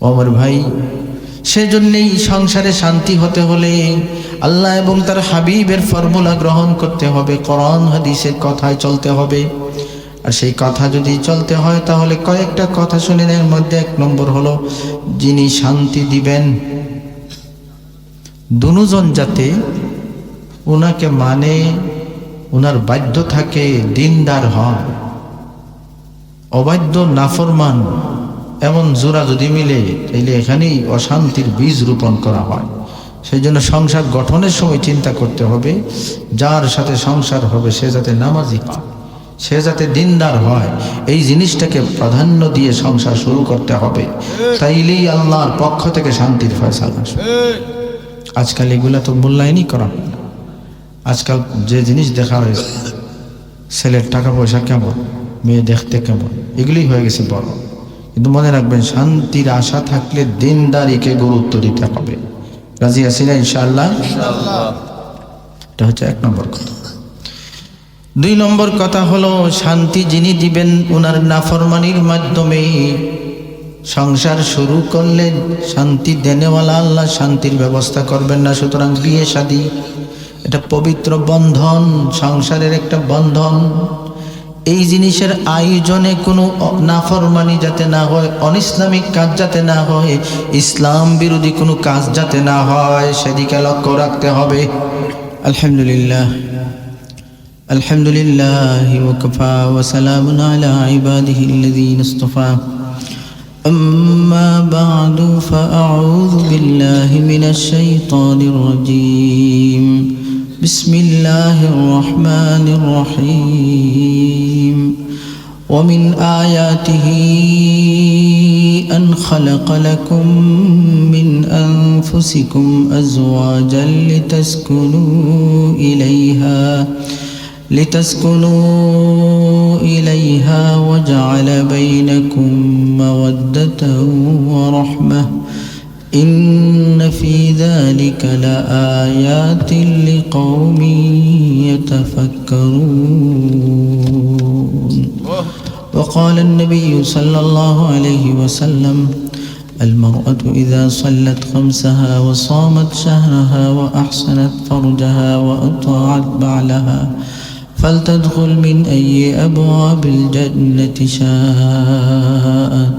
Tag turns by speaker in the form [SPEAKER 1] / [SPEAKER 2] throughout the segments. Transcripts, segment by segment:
[SPEAKER 1] অমর ভাই, সেজন্যই সংসারে শান্তি হতে হলে আল্লাহ এবং তার হাবিবের ফর্মুলা গ্রহণ করতে হবে, কোরআন হাদিসের কথায় চলতে হবে। আর সেই কথা যদি চলতে হয়, তাহলে কয়েকটা কথা শুনে এর মধ্যে এক নম্বর হলো, যিনি শান্তি দিবেন, দুজন যাতে ওনাকে মানে ওনার বাধ্য থাকে দিনদার হয় অবাধ্য নাফরমান এমন জোড়া যদি মিলে, তাইলে এখানেই অশান্তির বীজ রোপণ করা হয়। সেই জন্য সংসার গঠনের সময় চিন্তা করতে হবে, যার সাথে সংসার হবে সে যাতে নামাজি হয়, সে যাতে দিনদার হয়, এই জিনিসটাকে প্রাধান্য দিয়ে সংসার শুরু করতে হবে। তাইলেই আল্লাহর পক্ষ থেকে শান্তির ফয়সালা আসবে। আজকাল এগুলা তো মূল্যায়নই করা হয় না। আজকাল যে জিনিস দেখা হয়েছে, ছেলের টাকা পয়সা কেমন, মেয়ে দেখতে কেমন এগুলি হয়ে গেছে বড়। কিন্তু মনে রাখবেন, শান্তির আশা থাকলে দিনদারিকে গুরুত্ব দিতে হবে। রাজি আছি না, ইনশাআল্লাহ? এটা হচ্ছে এক নম্বর কথা। দুই নম্বর কথা হলো, শান্তি যিনি দিবেন ওনার নাফরমানির মাধ্যমে সংসার শুরু করলে শান্তি দেনেওয়ালা আল্লাহ শান্তির ব্যবস্থা করবেন না, সুতরাং বিয়ে শাদী। এটা পবিত্র বন্ধন, সংসারের একটা বন্ধন। এই জিনিসের আয়োজনে কোনো অ- নাফরমানি যাতে না হয় অনিসলামিক কাজ যাতে না হয় ইসলাম বিরোধী কোনো কাজ যাতে না হয় সেদিকে লক্ষ্য রাখতে হবে আলহামদুলিল্লাহ الحمد لله وكفى وسلام على عباده الذين اصطفى أما بعد فأعوذ بالله من الشيطان الرجيم بسم الله الرحمن الرحيم. ومن آياته أن خلق لكم من أنفسكم أزواجا لتسكنوا إليها لتسكنوا إليها وجعل بينكم مودة ورحمة. إن في ذلك لآيات لقوم يتفكرون. وقال النبي صلى الله عليه وسلم المرأة إذا صلت خمسها وصامت شهرها وأحسنت فرجها وأطاعت بعلها فلتدخل من أي أبواب الجنة شاءت.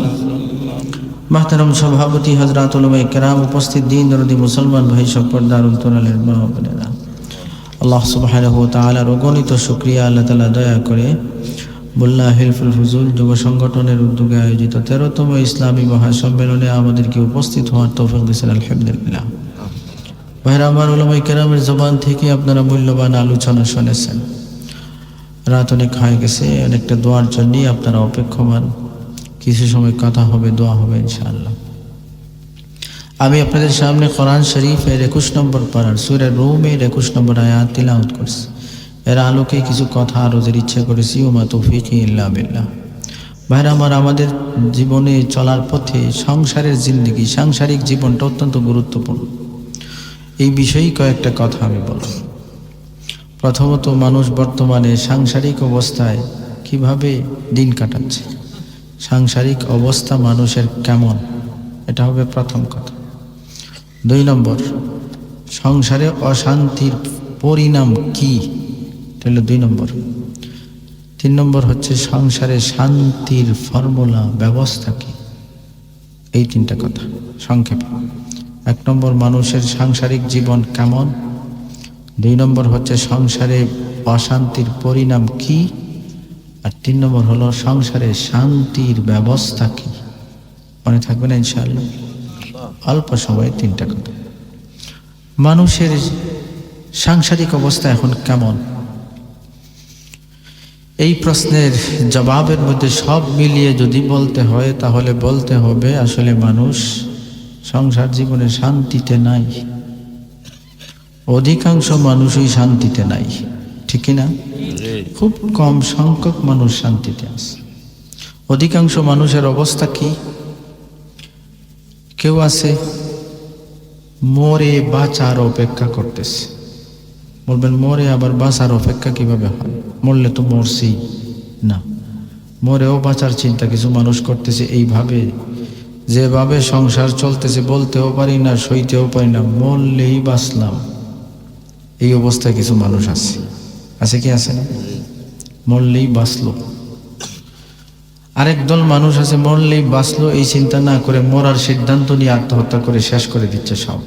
[SPEAKER 1] মাহতারম সভাপতি হজরত উলমাই কেরাম উপস্থিত দিন দরদি মুসলমান ভাই সব পর্দার অন্তরালের মা বোনেরা আল্লাহ সুবহানাহু ওয়া তাআলার অগণিত শুকরিয়া আল্লাহ তালা দয়া করে মোল্লা হিলফুল ফুজুল যুব সংগঠনের উদ্যোগে আয়োজিত তেরোতম ইসলামী মহাসম্মেলনে আমাদেরকে উপস্থিত হওয়ার তৌফিক দিয়েছেন, আলহামদুলিল্লাহ। ভাইরা আমার উলামাই কেরামের জবান থেকে আপনারা মূল্যবান আলোচনা শুনেছেন। রাত অনেক হয়ে গেছে, অনেকটা দোয়ার জন্যই আপনারা অপেক্ষমান। কিছু সময় কথা হবে, দোয়া হবে, ইনশাআল্লাহ। আমি আপনাদের সামনে কোরআন শরীফের একুশ নম্বর পাড়ার সুরে রোমের একুশ নম্বর আয়াত তিলাওয়াত করছি। এর আলোকে কিছু কথা আরোজের ইচ্ছা করেছি, ওমা তৌফিক ইল্লা বিল্লাহ। ভাইরা আমার, আমাদের জীবনে চলার পথে সংসারের জিন্দগি, সাংসারিক জীবনটা অত্যন্ত গুরুত্বপূর্ণ। এই বিষয়েই কয়েকটা কথা আমি বলব। প্রথমত, মানুষ বর্তমানে সাংসারিক অবস্থায় কীভাবে দিন কাটাচ্ছে? সাংসারিক অবস্থা মানুষের কেমন? এটা হবে প্রথম কথা। দুই নম্বর, সংসারে অশান্তির পরিণাম কি? এটা হলো দুই নম্বর। তিন নম্বর হচ্ছে সংসারে শান্তির ফর্মুলা, ব্যবস্থা কি? এই তিনটা কথা, সংক্ষেপে। এক নম্বর, মানুষের সাংসারিক জীবন কেমন? দুই নম্বর হচ্ছে সংসারে অশান্তির পরিণাম কি? আর তিন নম্বর হলো সংসারে শান্তির ব্যবস্থা কি? মনে থাকবে না ইনশাআল্লাহ? অল্প সময়ে তিনটা কথা। মানুষের সাংসারিক অবস্থা এখন কেমন? এই প্রশ্নের জবাবের মধ্যে সব মিলিয়ে যদি বলতে হয়, তাহলে বলতে হবে আসলে মানুষ সংসার জীবনে শান্তিতে নাই। অধিকাংশ মানুষই শান্তিতে নাই। ঠিক না? খুব কম সংখ্যক মানুষ শান্তিতে আছে। অধিকাংশ মানুষের অবস্থা কি? কেউ আছে, মরে বাঁচার অপেক্ষা করতেছে। বলবেন, মরে আবার বাঁচার অপেক্ষা কীভাবে হয়? মরলে তো মরছি না। মরেও বাঁচার চিন্তা কিছু মানুষ করতেছে এইভাবে। যেভাবে সংসার চলতেছে বলতেও পারি না, সইতেও পারি না, মরলেই বাঁচলাম। এই অবস্থায় কিছু মানুষ আছে। আছে কি আছে না? মরলেই বাঁচলো। আরেক দল মানুষ আছে, মরলেই বাঁচলো, এই চিন্তা না করে মরার সিদ্ধান্ত নিয়ে আত্মহত্যা করে শেষ করে দিচ্ছে সব।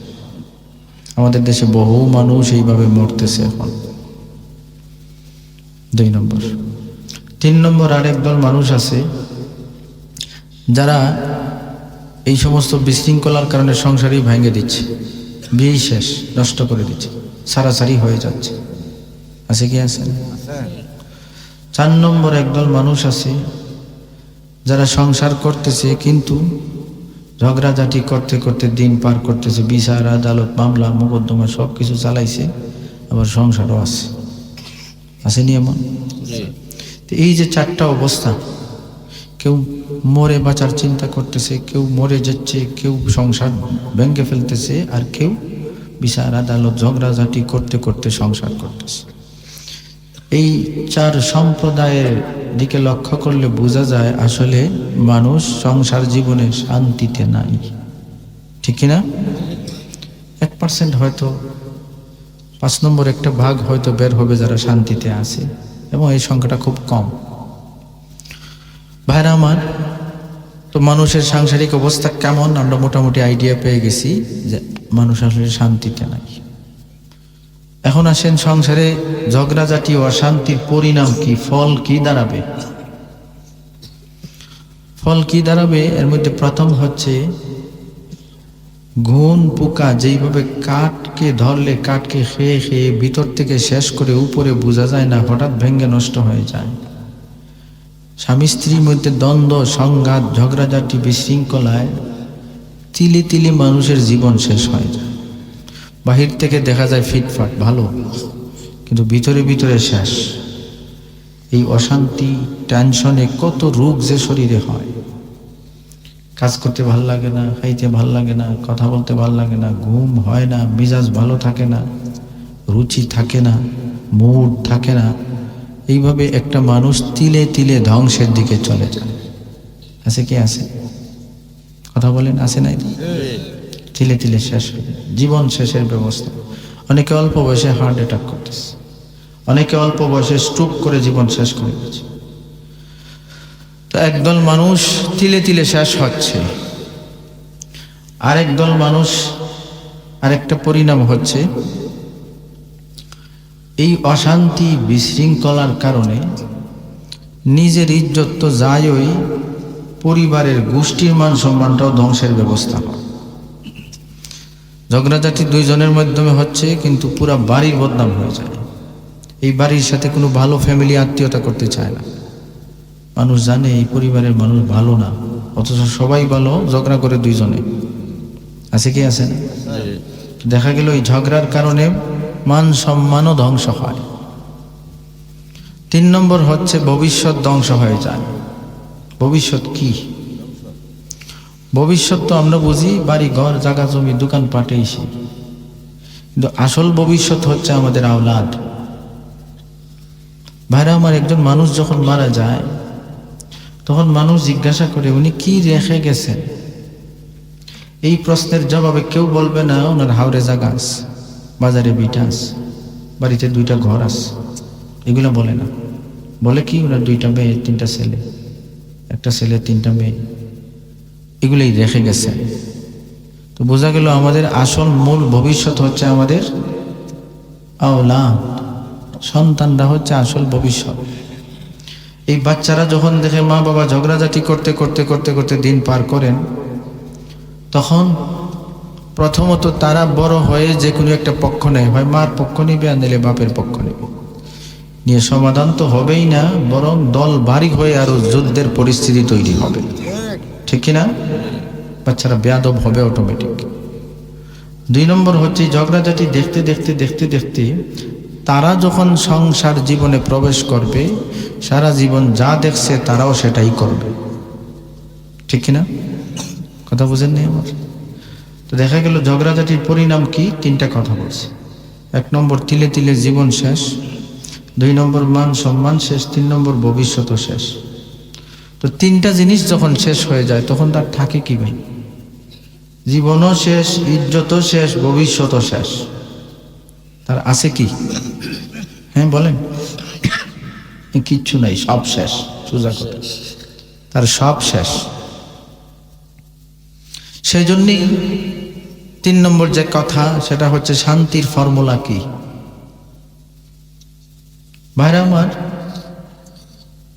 [SPEAKER 1] আমাদের দেশে বহু মানুষ এইভাবে মরতেছে এখন। দুই নম্বর। তিন নম্বর, আরেক দল মানুষ আছে, যারা এই সমস্ত বিশৃঙ্খলার কারণে সংসারই ভেঙে দিচ্ছে। বিয়েই শেষ, নষ্ট করে দিচ্ছে, সারাসারি হয়ে যাচ্ছে। আছে কি আছে। চার নম্বর একদল মানুষ আছে যারা সংসার করতেছে কিন্তু ঝগড়াঝাটি করতে করতে দিন পার করতেছে বিচার আদালত মামলা মোকদ্দমা সব কিছু চালাইছে আবার সংসারও আছে। আসেনি এমন? তো এই যে চারটা অবস্থা কেউ মরে বাঁচার চিন্তা করতেছে কেউ মরে যাচ্ছে কেউ সংসার ভেঙে ফেলতেছে আর কেউ বিচার আদালত ঝগড়াঝাটি করতে করতে সংসার করতেছে। এই চার সম্প্রদায়ের দিকে লক্ষ্য করলে বোঝা যায় আসলে মানুষ সংসার জীবনে শান্তিতে নাই। ঠিক না এক পার্সেন্ট হয়তো, পাঁচ নম্বর একটা ভাগ হয়তো বের হবে যারা শান্তিতে আছে, এবং এই সংখ্যাটা খুব কম। ভাইরা আমার, তো মানুষের সাংসারিক অবস্থা কেমন? আমরা মোটামুটি আইডিয়া পেয়ে গেছি যে মানুষ আসলে শান্তিতে নাই। এখন আসেন সংসারে ঝগড়াঝাটি অশান্তির পরিণাম কি? ফল কি দাঁড়াবে? ফল কি দাঁড়াবে? এর মধ্যে প্রথম হচ্ছে ঘুন পোকা যেইভাবে কাঠকে ধরলে কাঠকে খেয়ে খেয়ে ভিতর থেকে শেষ করে উপরে বোঝা যায় না, হঠাৎ ভেঙ্গে নষ্ট হয়ে যায়। স্বামী স্ত্রীর মধ্যে দ্বন্দ্ব, সংঘাত, ঝগড়াঝাটি, বিশৃঙ্খলায় তিলি তিলি মানুষের জীবন শেষ হয়ে যায়। বাহির থেকে দেখা যায় ফিটফাট, ভালো, কিন্তু ভিতরে ভিতরে শেষ। এই অশান্তি টেনশনে কত রোগ যে শরীরে হয়। কাজ করতে ভালো লাগে না, খাইতে ভালো লাগে না, কথা বলতে ভালো লাগে না, ঘুম হয় না, মিজাজ ভালো থাকে না, রুচি থাকে না মুড থাকে না। এইভাবে একটা মানুষ তিলে তিলে ধ্বংসের দিকে চলে যায়। আছে কি আছে? কথা বলেন, আছে নাই তিলে তিলে শেষ হয়ে। জীবন শেষের ব্যবস্থা। অনেকে অল্প বয়সে হার্ট অ্যাটাক করতেছে। অনেকে অল্প বয়সে স্ট্রোক করে জীবন শেষ করে দিচ্ছে তো একদল মানুষ তিলে তিলে শেষ হচ্ছে। আরেক দল মানুষ আরেকটা পরিণাম হচ্ছে। এই অশান্তি বিশৃঙ্খলার কারণে নিজের ইজ্জত তো যায়ই, পরিবারের গোষ্ঠীর মান সম্মানটাও ধ্বংসের ব্যবস্থা হয়। ঝগড়াঝাটি দুইজনের মাধ্যমে হচ্ছে, কিন্তু পুরা বাড়ির বদনাম হয়ে যায়। এই বাড়ির সাথে কোনো ভালো ফ্যামিলি আত্মীয়তা করতে চায় না। মানুষ জানে এই পরিবারের মানুষ ভালো না, অথচ সবাই ভালো, ঝগড়া করে দুইজনে। আছে কি আছে না? দেখা গেল এই ঝগড়ার কারণে মান সম্মানও ধ্বংস হয়। তিন নম্বর হচ্ছে ভবিষ্যৎ ধ্বংস হয়ে যায়। ভবিষ্যৎ কি? ভবিষ্যৎ তো আমরা বুঝি, বাড়ি, ঘর, জায়গা, জমি, দোকান পাটে এসে কিন্তু আসল ভবিষ্যৎ হচ্ছে আমাদের আওলাদ। ভাইরা, আমার একজন মানুষ যখন মারা যায়, তখন মানুষ জিজ্ঞাসা করে, উনি কি রেখে গেছেন? এই প্রশ্নের জবাবে কেউ বলবে না, ওনার হাওড়ে জায়গা আছে বাজারে বিটা বাড়িতে দুইটা ঘর আছে। এগুলো বলে না। বলে কি, ওনার দুইটা মেয়ে, তিনটা ছেলে। একটা ছেলে, তিনটা মেয়ে। এগুলোই রেখে গেছে। তো বোঝা গেল আমাদের আসল মূল ভবিষ্যৎ হচ্ছে আমাদের আওলা সন্তানরা হচ্ছে আসল ভবিষ্যৎ। এই বাচ্চারা যখন দেখে মা বাবা ঝগড়াঝাটি করতে করতে করতে করতে দিন পার করেন, তখন প্রথমত তারা বড় হয়ে যে কোনো একটা পক্ষ নেয়। হয় মার পক্ষ নিবে আর নিলে বাপের পক্ষ নেবে। নিয়ে সমাধান তো হবেই না, বরং দল বাড়ি হয়ে আরও যুদ্ধের পরিস্থিতি তৈরি হবে। ঠিক কিনা? বাচ্চারা বেয়াদব হবে অটোমেটিক দুই নম্বর হচ্ছে, ঝগড়াঝাটি দেখতে দেখতে দেখতে দেখতে তারা যখন সংসার জীবনে প্রবেশ করবে, সারা জীবন যা দেখছে তারাও সেটাই করবে। ঠিক কিনা? কথা বুঝেন নি আমার? তো দেখা গেল ঝগড়াঝাটির পরিণাম কি? তিনটা কথা বলছে। এক নম্বর, তিলে তিলে জীবন শেষ। দুই নম্বর, মান সম্মান শেষ। তিন নম্বর, ভবিষ্যৎও শেষ। তো তিনটা জিনিস যখন শেষ হয়ে যায়, তখন তার থাকে কি ভাই? জীবনও শেষ, ইজ্জতও শেষ ভবিষ্যৎও শেষ। তার আছে কি? হ্যাঁ বলেন। কিচ্ছু নাই, সব শেষ, সোজা কথা। তার সব শেষ। সেই জন্যই তিন নম্বর যে কথা, সেটা হচ্ছে শান্তির ফর্মুলা কি? ভাইরা আমার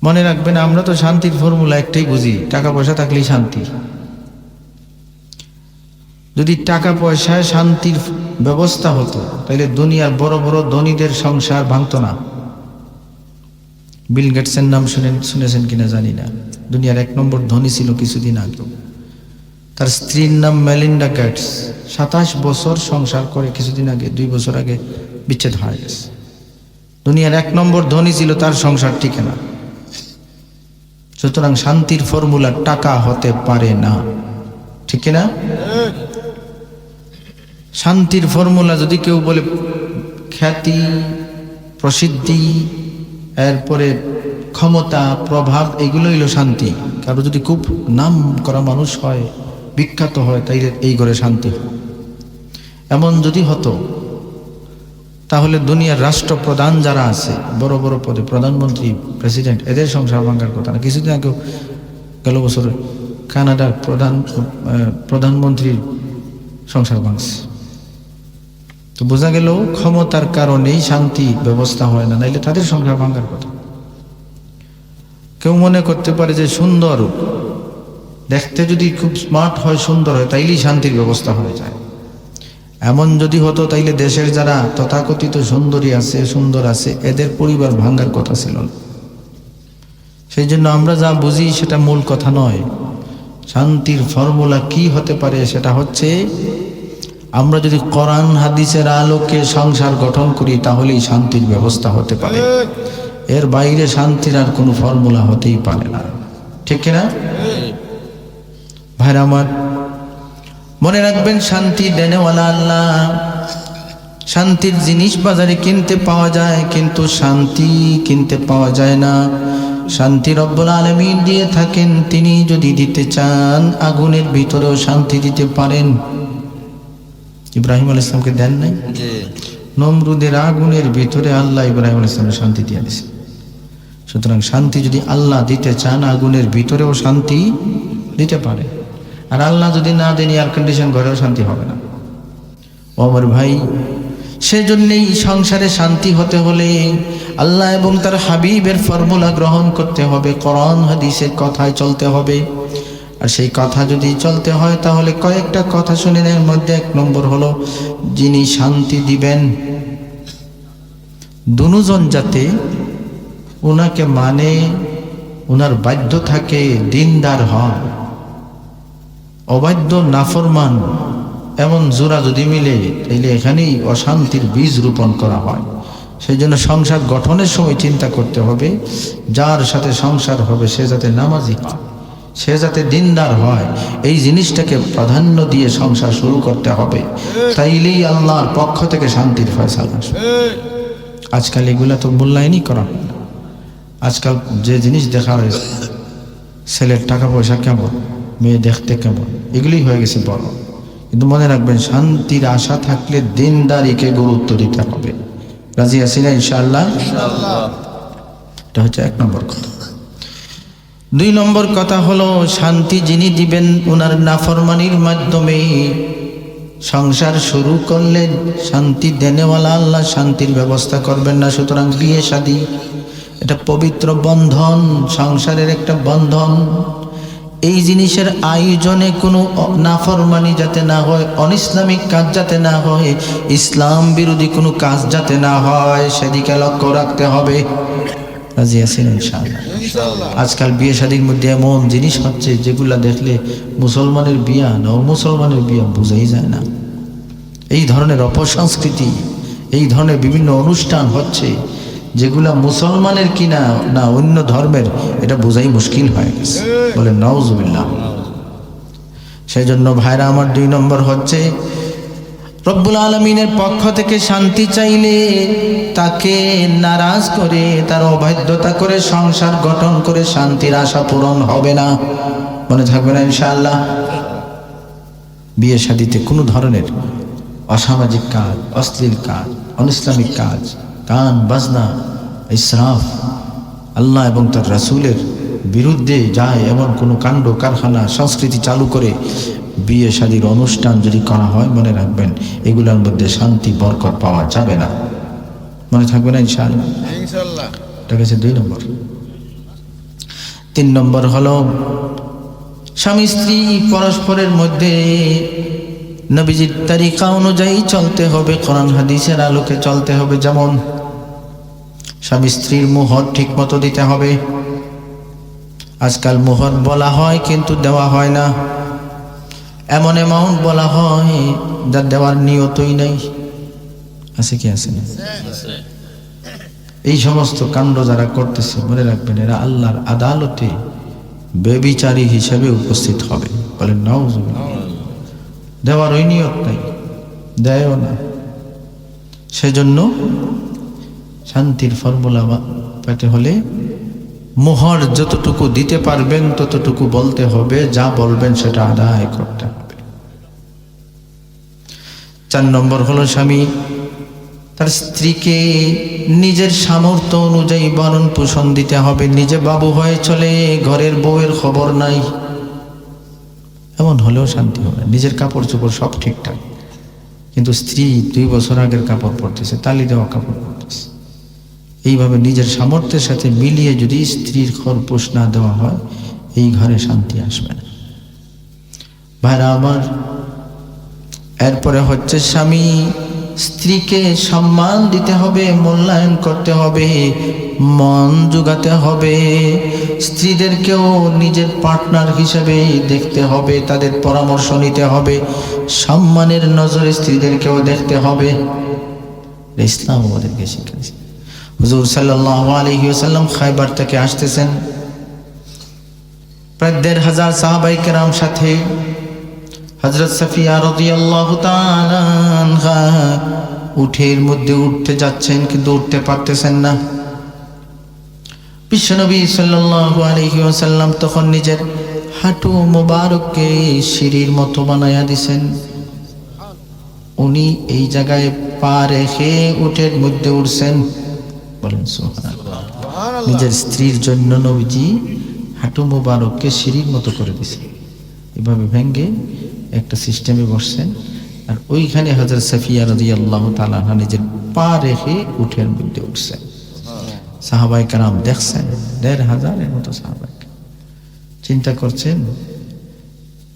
[SPEAKER 1] মনে রাখবেন, আমরা তো শান্তির ফর্মুলা একটাই বুঝি, টাকা পয়সা থাকলেই শান্তি। যদি টাকা পয়সায় শান্তির ব্যবস্থা হতো, তাহলে দুনিয়ার বড় বড় ধনীদের সংসার ভাঙত না। বিল গেটসের নাম শুনেন, শুনেছেন কিনা জানি না। দুনিয়ার এক নম্বর ধনী ছিল কিছুদিন আগে। তার স্ত্রীর নাম মেলিন্ডা গেটস। সাতাশ বছর সংসার করে কিছুদিন আগে, দুই বছর আগে বিচ্ছেদ হয়ে গেছে। দুনিয়ার এক নম্বর ধনী ছিল, তার সংসার টিকে না। সুতরাং শান্তির ফর্মুলা টাকা হতে পারে না। ঠিক না শান্তির ফর্মুলা যদি কেউ বলে খ্যাতি, প্রসিদ্ধি, এরপরে ক্ষমতা, প্রভাব এগুলো হইল শান্তি। কারও যদি খুব নাম করা মানুষ হয়, বিখ্যাত হয় তাই এই ঘরে শান্তি এমন যদি হতো তাহলে দুনিয়ার রাষ্ট্রপ্রধান যারা আছে, বড় বড় পদে, প্রধানমন্ত্রী, প্রেসিডেন্ট, এদের সংসার ভাঙ্গার কথা না। কিছুদিন আগেও গেল বছর কানাডার প্রধান প্রধানমন্ত্রীর সংসার ভাঙছে। তো বোঝা গেল ক্ষমতার কারণেই শান্তি ব্যবস্থা হয় না, নাইলে তাদের সংসার ভাঙ্গার কথা। কেউ মনে করতে পারে যে সুন্দর, দেখতে যদি খুব স্মার্ট হয়, সুন্দর হয়, তাইলেই শান্তির ব্যবস্থা হয়ে যায়। এমন যদি হতো, তাইলে দেশের যারা তথাকথিত সুন্দরী আছে, সুন্দর আছে, এদের পরিবার ভাঙ্গার কথা ছিল না। সেই জন্য আমরা যা বুঝি, সেটা মূল কথা নয়। শান্তির ফর্মুলা কি হতে পারে, সেটা হচ্ছে, আমরা যদি কোরআন হাদিসের আলোকে সংসার গঠন করি, তাহলেই শান্তির ব্যবস্থা হতে পারে। এর বাইরে শান্তির আর কোনো ফর্মুলা হতেই পারে না। ঠিক কিনা? ভাইরা আমার মনে রাখবেন শান্তি দেনেওয়ালা আল্লাহ। শান্তির জিনিস বাজারে কিনতে পাওয়া যায় কিন্তু শান্তি কিনতে পাওয়া যায় না। শান্তি রব্বুল আলমিন দিয়ে থাকেন তিনি যদি দিতে চান আগুনের ভিতরেও শান্তি দিতে পারেন। ইব্রাহিম আল ইসলামকে দেন নাই? নমরুদের আগুনের ভিতরে আল্লাহ ইব্রাহিম আল ইসলামের শান্তি দিয়ে দিয়েছে সুতরাং শান্তি যদি আল্লাহ দিতে চান আগুনের ভিতরেও শান্তি দিতে পারে। আর আল্লাহ যদি না দেন এয়ার কন্ডিশন ঘরেও শান্তি হবে না। ও আমার ভাই, সেজন্যেই সংসারে শান্তি হতে হলে আল্লাহ এবং তার হাবিবের ফর্মুলা গ্রহণ করতে হবে করণ হাদিসের কথায় চলতে হবে। আর সেই কথা যদি চলতে হয়, তাহলে কয়েকটা কথা শুনে এর মধ্যে এক নম্বর হলো, যিনি শান্তি দিবেন, দুজন যাতে ওনাকে মানে ওনার বাধ্য থাকে দিনদার হয় অবাধ্য, নাফরমান, এমন জোড়া যদি মিলে, তাইলে এখানেই অশান্তির বীজ রোপণ করা হয়। সেই জন্য সংসার গঠনের সময় চিন্তা করতে হবে, যার সাথে সংসার হবে সে যাতে নামাজি হয়, সে যাতে দিনদার হয়, এই জিনিসটাকে প্রাধান্য দিয়ে সংসার শুরু করতে হবে। তাইলেই আল্লাহর পক্ষ থেকে শান্তির ফয়সাল আসবে। আজকাল এগুলা তো মূল্যায়নই করা হয় না। আজকাল যে জিনিস দেখা হয়েছে, ছেলের টাকা পয়সা কেমন? মেয়ে দেখতে কেমন? এগুলি হয়ে গেছে বড়। কিন্তু মনে রাখবেন, শান্তির আশা থাকলে দিনদারিকে গুরুত্ব দিতে হবে। রাজি আছি না ইনশাল্লাহ এটা হচ্ছে এক নম্বর কথা। দুই নম্বর কথা হলো, শান্তি যিনি দিবেন ওনার নাফরমানির মাধ্যমে সংসার শুরু করলে শান্তি দেনেওয়ালা আল্লাহ শান্তির ব্যবস্থা করবেন না, সুতরাং বিয়ে শাদী। এটা পবিত্র বন্ধন, সংসারের একটা বন্ধন। এই জিনিসের আয়োজনে কোনো নাফরমানি যাতে না হয় অনিসলামিক কাজ যাতে না হয় ইসলাম বিরোধী কোনো কাজ যাতে না হয় সেদিকে লক্ষ্য রাখতে হবে। রাজি আছেন ইনশাআল্লাহ? আজকাল বিয়ে শাদীর মধ্যে এমন জিনিস হচ্ছে যেগুলা দেখলে মুসলমানের বিয়া না মুসলমানের বিয়া বোঝাই যায় না। এই ধরনের অপসংস্কৃতি এই ধরনের বিভিন্ন অনুষ্ঠান হচ্ছে যেগুলা মুসলমানের কিনা না অন্য ধর্মের এটা বোঝাই মুশকিল হয়ে গেছে। বলে নওজুবিল্লাহ সেই জন্য ভাইরা আমার দুই নম্বর হচ্ছে রব্বুল আলমিনের পক্ষ থেকে শান্তি চাইলে তাকে নারাজ করে তার অবাধ্যতা করে সংসার গঠন করে শান্তির আশা পূরণ হবে না। মনে থাকবে না ইনশাআল্লাহ? বিয়ে শাদিতে কোনো ধরনের অসামাজিক কাজ অশ্লীল কাজ অনিসলামিক কাজ গান বাজনা ইসরাফ আল্লাহ এবং তার রাসুলের বিরুদ্ধে যায় এমন কোনো কাণ্ড কারখানা সংস্কৃতি চালু করে বিয়ে শাদির অনুষ্ঠান যদি করা হয় মনে রাখবেন এগুলোর মধ্যে শান্তি বরকত পাওয়া যাবে না। মনে থাকবে না ইনশাআল্লাহ? দুই নম্বর। তিন নম্বর হলো স্বামী স্ত্রী পরস্পরের মধ্যে নবীজির তারিকা অনুযায়ী চলতে হবে কোরআন হাদিসের আলোকে চলতে হবে যেমন স্বামী স্ত্রীর মোহর ঠিক মতো দিতে হবে। আজকাল মোহর বলা হয়, কিন্তু দেওয়া হয় না। এমন অ্যামাউন্ট বলা হয়, যা দেওয়ার নিয়তই নেই। আছে কি, আছে না? এই সমস্ত কাণ্ড যারা করতেছে, মনে রাখবেন, এরা আল্লাহর আদালতে বেবিচারী হিসেবে উপস্থিত হবে। বলেন নাও দেওয়ার ওই নিয়ত নাই, দেয়ও না। সেজন্য শান্তির ফর্মুলা পেতে হলে মোহর যতটুকু দিতে পারবেন, ততটুকু বলতে হবে, যা বলবেন সেটা আদায় করতে হবে। চার নম্বর হলো স্বামী, তার স্ত্রীকে নিজের সামর্থ্য অনুযায়ী বরণ পোষণ দিতে হবে। নিজে বাবু হয়ে চলে, ঘরের বউয়ের খবর নাই। এমন হলেও শান্তি হবে। নিজের কাপড় চোপড় সব ঠিকঠাক। কিন্তু স্ত্রী দুই বছর আগের কাপড় পরতেছে, তালি দেওয়া কাপড় পরতেছে। এইভাবে নিজের সামর্থ্যের সাথে মিলিয়ে যদি স্ত্রীর খরপোষ না দেওয়া হয়, এই ঘরে শান্তি আসবে না। ভাইরা আমার, এরপরে হচ্ছে স্বামী, স্ত্রীকে সম্মান দিতে হবে, মূল্যায়ন করতে হবে, মন যোগাতে হবে, স্ত্রীদেরকেও নিজের পার্টনার হিসেবে দেখতে হবে, তাদের পরামর্শ নিতে হবে, সম্মানের নজরে স্ত্রীদেরকেও দেখতে হবে। ইসলাম আমাদেরকে শিখেছে হুজুর সাল্লাহ আলহি আসাল্লাম খাইবার থেকে আসতেছেন। প্রায় দেড় হাজার সাহাবাই কেরাম সাথে হজরত সফিয়া রদিয়াল্লাহু উঠের মধ্যে উঠতে যাচ্ছেন কিন্তু উঠতে পারতেছেন না। বিশ্বনবী সাল্লাল্লাহু আলাইহি ওয়াসাল্লাম তখন নিজের হাঁটু মোবারককে সিঁড়ির মতো বানায়া দিছেন। উনি এই জায়গায় পা রেখে উঠের মধ্যে উঠছেন। বলেন নিজের স্ত্রীর জন্য নবীজি হাঁটু মোবারককে সিঁড়ির মতো করে দিছেন এভাবে ভেঙ্গে একটা সিস্টেমে বসছেন। আর ওইখানে হাজার সাফিয়া রাজি আল্লাহ তালা নিজের পা রেখে উঠের মধ্যে উঠছেন। সাহাবাই কারাম দেখছেন, দেড় হাজারের মতো সাহাবাই চিন্তা করছেন,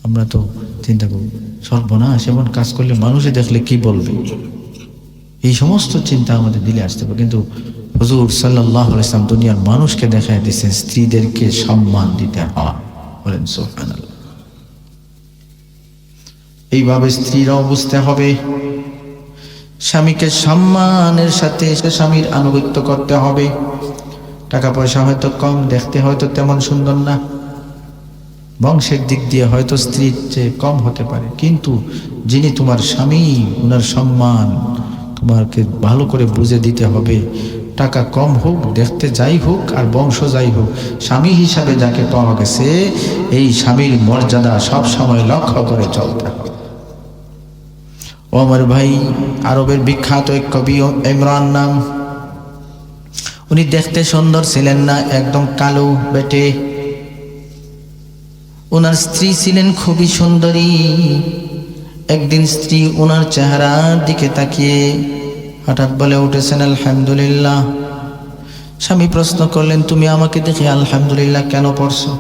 [SPEAKER 1] আমরা তো চিন্তা করব, সর্বনাশ, এমন কাজ করলে মানুষে দেখলে কি বলবে? এই সমস্ত চিন্তা আমাদের দিলে আসতে পারে কিন্তু হজুর সাল্লাহ ইসলাম দুনিয়ার মানুষকে দেখায় দিচ্ছেন স্ত্রীদেরকে সম্মান দিতে হয়। বলেন এইভাবে স্ত্রীরাও বুঝতে হবে। স্বামীকে সম্মানের সাথে স্বামীর আনুগত্য করতে হবে। টাকা পয়সা হয়তো কম, দেখতে হয়তো তেমন সুন্দর না। বংশের দিক দিয়ে হয়তো স্ত্রীর চেয়ে কম হতে পারে। কিন্তু যিনি তোমার স্বামী ওনার সম্মান তোমাকে ভালো করে বুঝে দিতে হবে। টাকা কম হোক, দেখতে যাই হোক আর বংশ যাই হোক, স্বামী হিসাবে যাকে পাওয়া গেছে, এই স্বামীর মর্যাদা সব সময় লক্ষ্য করে চলতে হবে। ও ভাই আরবের বিখ্যাত এক কবি ইমরান নাম। উনি দেখতে সুন্দর ছিলেন না, একদম কালো বেটে। ওনার স্ত্রী ছিলেন খুবই সুন্দরী। একদিন স্ত্রী ওনার চেহারার দিকে তাকিয়ে হঠাৎ বলে উঠেছেন, আলহামদুলিল্লাহ। স্বামী প্রশ্ন করলেন, তুমি আমাকে দেখে আলহামদুলিল্লাহ কেন পড়ছো?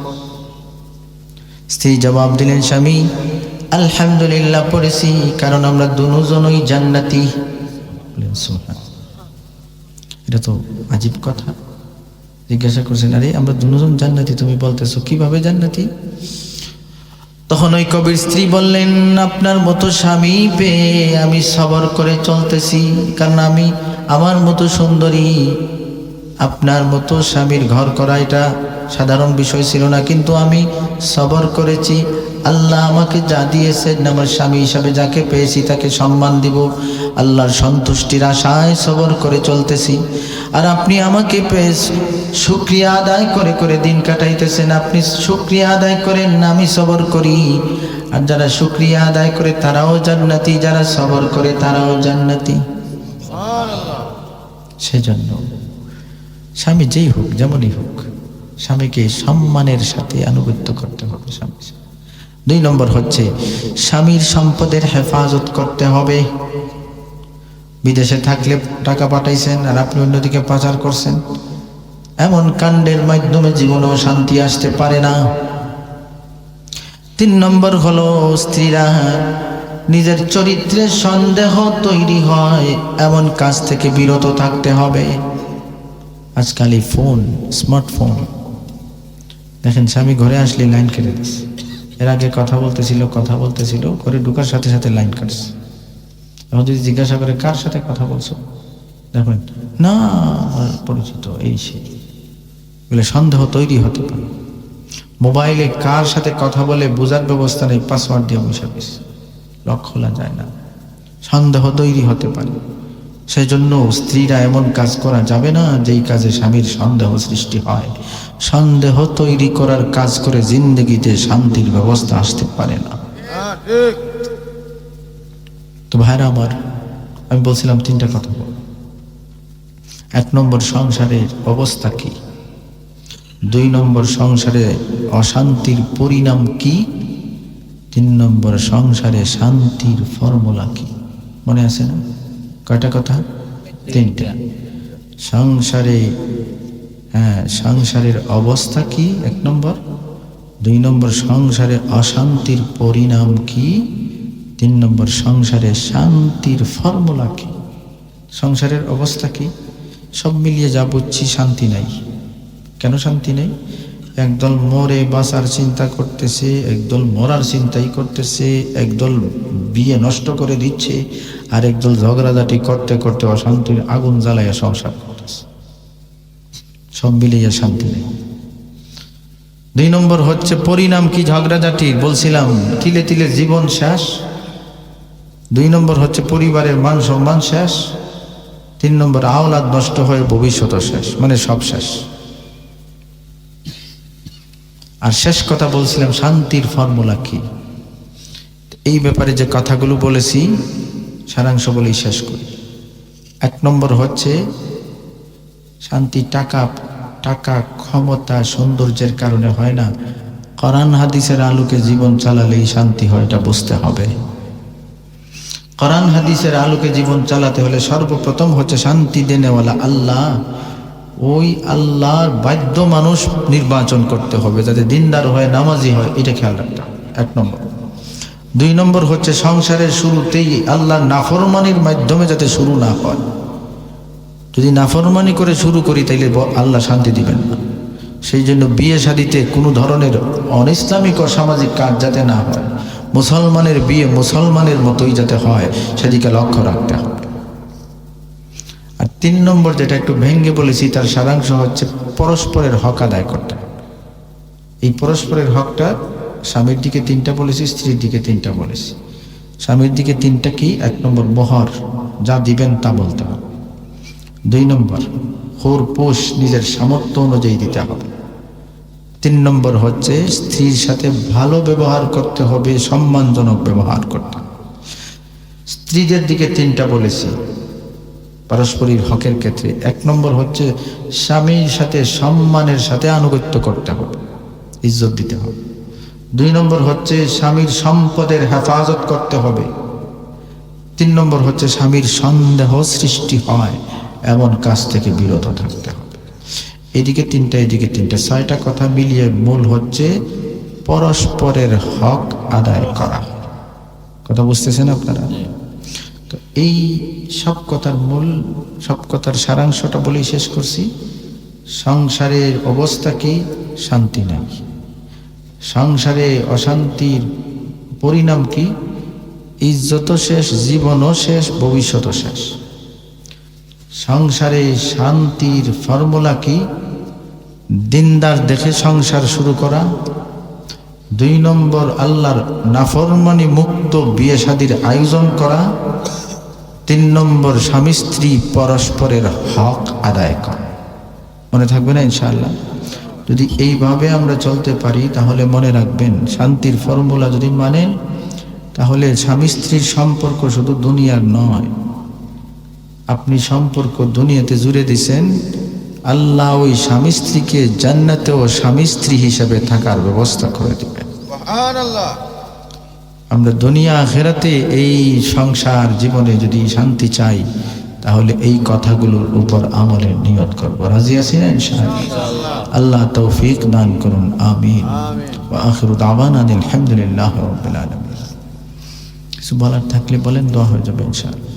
[SPEAKER 1] স্ত্রী জবাব দিলেন, স্বামী, আলহামদুলিল্লাহ পড়েছি, কারণ আমরা দুজনই জান্নাতি। এটা তো আজীব কথা। জিজ্ঞাসা করছেন, আরে, আমরা দুজন জান্নাতি, তুমি বলতেছো, কীভাবে জান্নাতি? তখন ওই কবির স্ত্রী বললেন, আপনার মতো স্বামী পেয়ে আমি সবর করে চলতেছি, কারণ আমি আমার মতো সুন্দরী। আপনার মতো স্বামীর ঘর করা এটা সাধারণ বিষয় ছিল না, কিন্তু আমি সবর করেছি আল্লাহ আমাকে যা দিয়েছেন আমার স্বামী হিসাবে যাকে পেয়েছি তাকে সম্মান দিব। আল্লাহর সন্তুষ্টির আশায় সবর করে চলতেছি। আর আপনি আমাকে পেয়ে শুক্রিয়া আদায় করে করে দিন কাটাইতেছেন। আপনি শুক্রিয়া আদায় করেন আমি সবর করি। আর যারা শুক্রিয়া আদায় করে, তারাও জান্নাতি। যারা সবর করে, তারাও জান্নাতি। সেজন্য স্বামী যেই হোক, যেমনই হোক, স্বামীকে সম্মানের সাথে আনুগত্য করতে হবে স্বামী দুই নম্বর হচ্ছে, স্বামীর সম্পদের হেফাজত করতে হবে। বিদেশে থাকলে টাকা পাঠাইছেন আর আপনি অন্যদিকে পাচার করছেন। এমন কাণ্ডের মাধ্যমে জীবনেও শান্তি আসতে পারে না। তিন নম্বর হলো, স্ত্রীরা নিজের চরিত্রে সন্দেহ তৈরি হয়, এমন কাজ থেকে বিরত থাকতে হবে। আজকাল ফোন, স্মার্টফোন। দেখেন, স্বামী ঘরে আসলে লাইন কেটে দিচ্ছে। এর আগে কথা বলতেছিল কথা বলতেছিল, করে ঢুকার সাথে সাথে লাইন কাটছে। এখন যদি জিজ্ঞাসা করে, কার সাথে কথা বলছো? দেখবেন, না, আমার পরিচিত, এই সেই বলে সন্দেহ তৈরি হতে পারে। মোবাইলে কার সাথে কথা বলে বোঝার ব্যবস্থা নেই, পাসওয়ার্ড দিয়ে বসে লক খোলা যায় না। সন্দেহ তৈরি হতে পারে। সেই জন্য স্ত্রীরা এমন কাজ করা যাবে না যেই কাজে স্বামীর সন্দেহ সৃষ্টি হয়। সন্দেহ তৈরি করার কাজ করে জিন্দগিতে শান্তির ব্যবস্থা আসতে পারে না। তো ভাইরা আমার আমি বলছিলাম তিনটা কথা বল। এক নম্বর সংসারের অবস্থা কি? দুই নম্বর সংসারে অশান্তির পরিণাম কি? তিন নম্বর সংসারে শান্তির ফর্মুলা কি? মনে আছে না? কয়টা কথা? তিনটা। সংসারে হ্যাঁ সংসারের অবস্থা কি? এক নম্বর। দুই নম্বর, সংসারে অশান্তির পরিণাম কি? তিন নম্বর, সংসারে শান্তির ফর্মুলা কি? সংসারের অবস্থা কি? সব মিলিয়ে যা বুঝছি, শান্তি নাই। কেন শান্তি নেই? একদল মরে বাঁচার চিন্তা করতেছে, একদল মরার চিন্তাই করতেছে, একদল বিয়ে নষ্ট করে দিচ্ছে, আর একদল ঝগড়াঝাটি করতে করতে অশান্তির আগুন জ্বালাইয়া সংসার করতেছে। সব মিলিয়ে শান্তি নেই। দুই নম্বর হচ্ছে পরিণাম কি ঝগড়াঝাটির বলছিলাম, তিলে তিলে জীবন শেষ। দুই নম্বর হচ্ছে পরিবারের মান সম্মান শেষ। তিন নম্বর আওলাদ নষ্ট হয়ে ভবিষ্যৎ শেষ মানে সব শেষ। আর শেষ কথা বলছিলাম, শান্তির ফর্মুলা কি? এই ব্যাপারে যে কথাগুলো বলেছি, সারাংশ বলেই শেষ করি। এক নম্বর হচ্ছে, শান্তি টাকা টাকা ক্ষমতা সৌন্দর্যের কারণে হয় না। করান হাদিসের আলোকে জীবন চালালেই শান্তি হয়, এটা বুঝতে হবে। করান হাদিসের আলোকে জীবন চালাতে হলে সর্বপ্রথম হচ্ছে শান্তি দেনেওয়ালা আল্লাহ। ওই আল্লাহর বাধ্য মানুষ নির্বাচন করতে হবে, যাতে দিনদার হয়, নামাজি হয়, এটা খেয়াল রাখতে এক নম্বর। দুই নম্বর হচ্ছে সংসারের শুরুতেই আল্লাহর নাফরমানির মাধ্যমে যাতে শুরু না হয়। যদি নাফরমানি করে শুরু করি, তাইলে আল্লাহ শান্তি দিবেন না। সেই জন্য বিয়ে শাদিতে কোনো ধরনের অনিসলামিক অসামাজিক কাজ যাতে না হয়, মুসলমানের বিয়ে মুসলমানের মতোই যাতে হয়, সেদিকে লক্ষ্য রাখতে হবে। তিন নম্বর যেটা একটু ভেঙ্গে বলেছি, তার সারাংশ হচ্ছে পরস্পরের হক আদায় করতে। এই পরস্পরের হকটা স্বামীর দিকে তিনটা বলেছি, স্ত্রীর দিকে তিনটা বলেছি। স্বামীর দিকে তিনটা কি? এক নম্বর মোহর, যা দিবেন তা বলতে হবে। দুই নম্বর, হোর পোষ নিজের সামর্থ্য অনুযায়ী দিতে হবে। তিন নম্বর হচ্ছে স্ত্রীর সাথে ভালো ব্যবহার করতে হবে, সম্মানজনক ব্যবহার করতে। স্ত্রীদের দিকে তিনটা বলেছি পারস্পরিক হকের ক্ষেত্রে। এক নম্বর হচ্ছে স্বামীর সাথে সম্মানের সাথে আনুগত্য করতে হবে, ইজ্জত দিতে হবে। দুই নম্বর হচ্ছে স্বামীর সম্পদের হেফাজত করতে হবে। তিন নম্বর হচ্ছে স্বামীর সন্দেহ সৃষ্টি হয়, এমন কাজ থেকে বিরত থাকতে হবে। এদিকে তিনটা এদিকে তিনটা। ছয়টা কথা মিলিয়ে মূল হচ্ছে পরস্পরের হক আদায় করা। কথা বুঝতেছেন আপনারা? এই সব কথার মূল, সব কথার সারাংশটা বলেই শেষ করছি। সংসারের অবস্থা কি? শান্তি নাই। সংসারে অশান্তির পরিণাম কি? ইজ্জত শেষ, জীবনও শেষ ভবিষ্যৎও শেষ। সংসারে শান্তির ফর্মুলা কি? দিনদার দেখে সংসার শুরু করা। দুই নম্বর, আল্লাহর নাফরমানি মুক্ত বিয়ে শাদির আয়োজন করা। তিন নম্বর স্বামী স্ত্রী পরস্পরের হক আদায় করা। মনে থাকবে না ইনশাআল্লাহ? যদি এইভাবে আমরা চলতে পারি, তাহলে মনে রাখবেন, শান্তির ফর্মুলা যদি মানেন, তাহলে স্বামী স্ত্রীর সম্পর্ক শুধু দুনিয়ার নয়। আপনি সম্পর্ক দুনিয়াতে জুড়ে দিছেন, আল্লাহ ওই স্বামী স্ত্রীকে জান্নাতেও স্বামী স্ত্রী হিসাবে থাকার ব্যবস্থা করে দেবেন।
[SPEAKER 2] সুবহানাল্লাহ।
[SPEAKER 1] আমরা দুনিয়া আখেরাতে এই সংসার জীবনে যদি শান্তি চাই তাহলে এই কথাগুলোর উপর আমলের নিয়ত করব। রাজি আছি না আল্লাহ তৌফিক দান করুন। আমিন। আখিরু দাওয়ানা আলহামদুলিল্লাহ আলামিন। কিছু বলার থাকলে বলেন দোয়া হয়ে যাবে ইনশাআল্লাহ।